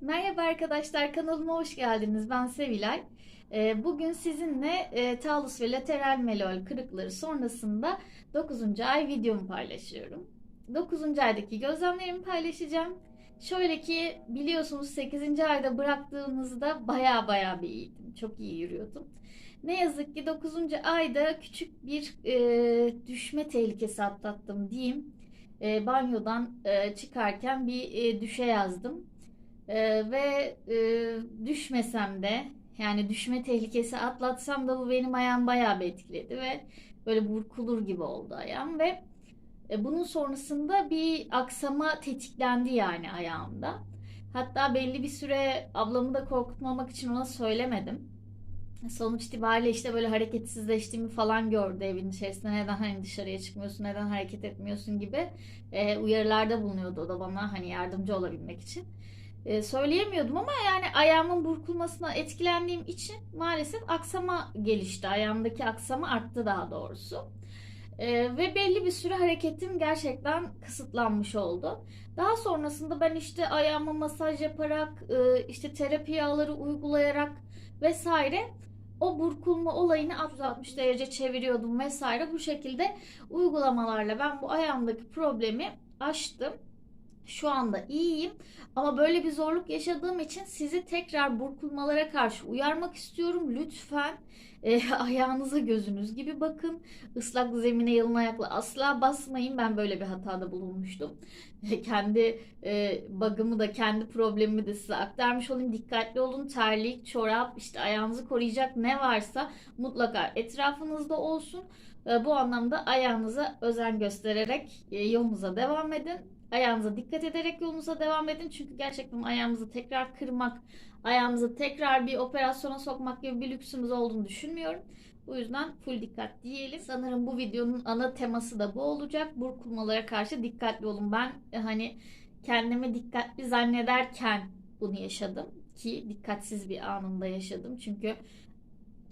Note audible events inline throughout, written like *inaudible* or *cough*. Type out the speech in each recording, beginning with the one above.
Merhaba arkadaşlar kanalıma hoş geldiniz. Ben Sevilay. Ee, Bugün sizinle e, talus ve lateral melol kırıkları sonrasında 9. ay videomu paylaşıyorum. 9. aydaki gözlemlerimi paylaşacağım. Şöyle ki biliyorsunuz 8. ayda bıraktığımızda baya baya bir iyiydim. Çok iyi yürüyordum. Ne yazık ki 9. ayda küçük bir e, düşme tehlikesi atlattım diyeyim. E, banyodan e, çıkarken bir e, düşe yazdım. Ee, ve e, düşmesem de yani düşme tehlikesi atlatsam da bu benim ayağım bayağı bir etkiledi ve böyle burkulur gibi oldu ayağım ve e, bunun sonrasında bir aksama tetiklendi yani ayağımda. Hatta belli bir süre ablamı da korkutmamak için ona söylemedim. Sonuç itibariyle işte böyle hareketsizleştiğimi falan gördü evin içerisinde. Neden hani dışarıya çıkmıyorsun, neden hareket etmiyorsun gibi e, uyarılarda bulunuyordu o da bana hani yardımcı olabilmek için e, söyleyemiyordum ama yani ayağımın burkulmasına etkilendiğim için maalesef aksama gelişti. Ayağımdaki aksama arttı daha doğrusu. E, ve belli bir süre hareketim gerçekten kısıtlanmış oldu. Daha sonrasında ben işte ayağıma masaj yaparak, e, işte terapi yağları uygulayarak vesaire o burkulma olayını 360 derece çeviriyordum vesaire. Bu şekilde uygulamalarla ben bu ayağımdaki problemi aştım. Şu anda iyiyim ama böyle bir zorluk yaşadığım için sizi tekrar burkulmalara karşı uyarmak istiyorum. Lütfen e, *laughs* ayağınıza gözünüz gibi bakın. Islak zemine yalın ayakla asla basmayın. Ben böyle bir hatada bulunmuştum. *laughs* kendi e, bug'ımı da kendi problemimi de size aktarmış olayım. Dikkatli olun. Terlik, çorap, işte ayağınızı koruyacak ne varsa mutlaka etrafınızda olsun. E, bu anlamda ayağınıza özen göstererek e, yolunuza devam edin. Ayağınıza dikkat ederek yolunuza devam edin. Çünkü gerçekten ayağımızı tekrar kırmak, ayağımızı tekrar bir operasyona sokmak gibi bir lüksümüz olduğunu düşünmüyorum. Bu yüzden full dikkat diyelim. Sanırım bu videonun ana teması da bu olacak. Burkulmalara karşı dikkatli olun. Ben e, hani kendimi dikkatli zannederken bunu yaşadım ki dikkatsiz bir anında yaşadım. Çünkü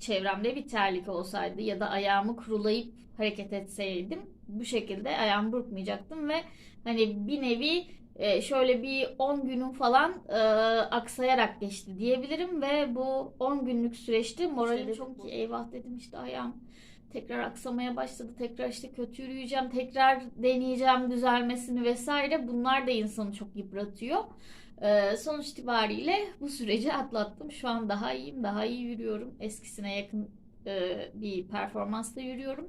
çevremde bir terlik olsaydı ya da ayağımı kurulayıp hareket etseydim bu şekilde ayağımı burkmayacaktım ve hani bir nevi e, şöyle bir 10 günün falan e, aksayarak geçti diyebilirim ve bu 10 günlük süreçte moralim çok iyi. Eyvah dedim işte ayağım tekrar aksamaya başladı. Tekrar işte kötü yürüyeceğim. Tekrar deneyeceğim düzelmesini vesaire. Bunlar da insanı çok yıpratıyor. Ee, sonuç itibariyle bu süreci atlattım. Şu an daha iyiyim. Daha iyi yürüyorum. Eskisine yakın e, bir performansla yürüyorum.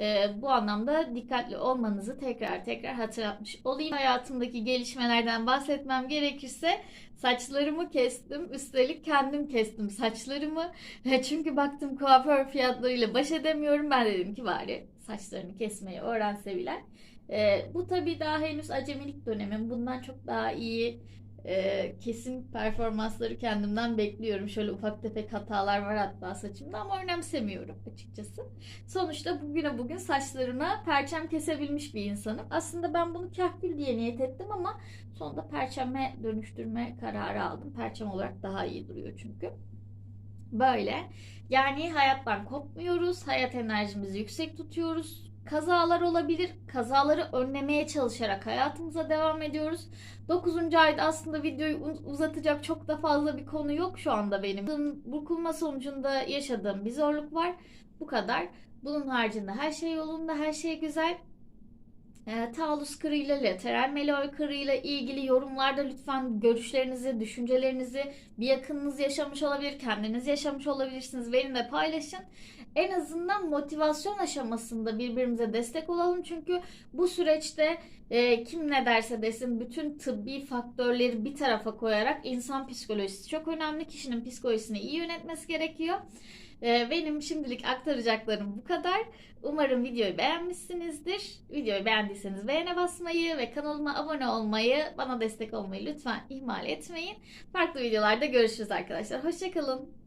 E, bu anlamda dikkatli olmanızı tekrar tekrar hatırlatmış olayım. Hayatımdaki gelişmelerden bahsetmem gerekirse saçlarımı kestim. Üstelik kendim kestim saçlarımı. Çünkü baktım kuaför fiyatlarıyla baş edemiyorum. Ben dedim ki bari saçlarını kesmeyi öğren sevilen. E, bu tabii daha henüz acemilik dönemim. Bundan çok daha iyi e, kesin performansları kendimden bekliyorum. Şöyle ufak tefek hatalar var hatta saçımda ama önemsemiyorum açıkçası. Sonuçta bugüne bugün saçlarına perçem kesebilmiş bir insanım. Aslında ben bunu kahkül diye niyet ettim ama sonunda perçeme dönüştürme kararı aldım. Perçem olarak daha iyi duruyor çünkü. Böyle. Yani hayattan kopmuyoruz. Hayat enerjimizi yüksek tutuyoruz kazalar olabilir. Kazaları önlemeye çalışarak hayatımıza devam ediyoruz. 9. ayda aslında videoyu uzatacak çok da fazla bir konu yok şu anda benim. Burkulma sonucunda yaşadığım bir zorluk var. Bu kadar. Bunun haricinde her şey yolunda, her şey güzel. E, talus kırığıyla, lateral melol kırığıyla ilgili yorumlarda lütfen görüşlerinizi, düşüncelerinizi bir yakınınız yaşamış olabilir, kendiniz yaşamış olabilirsiniz. Benimle paylaşın en azından motivasyon aşamasında birbirimize destek olalım. Çünkü bu süreçte e, kim ne derse desin bütün tıbbi faktörleri bir tarafa koyarak insan psikolojisi çok önemli. Kişinin psikolojisini iyi yönetmesi gerekiyor. E, benim şimdilik aktaracaklarım bu kadar. Umarım videoyu beğenmişsinizdir. Videoyu beğendiyseniz beğene basmayı ve kanalıma abone olmayı, bana destek olmayı lütfen ihmal etmeyin. Farklı videolarda görüşürüz arkadaşlar. Hoşçakalın.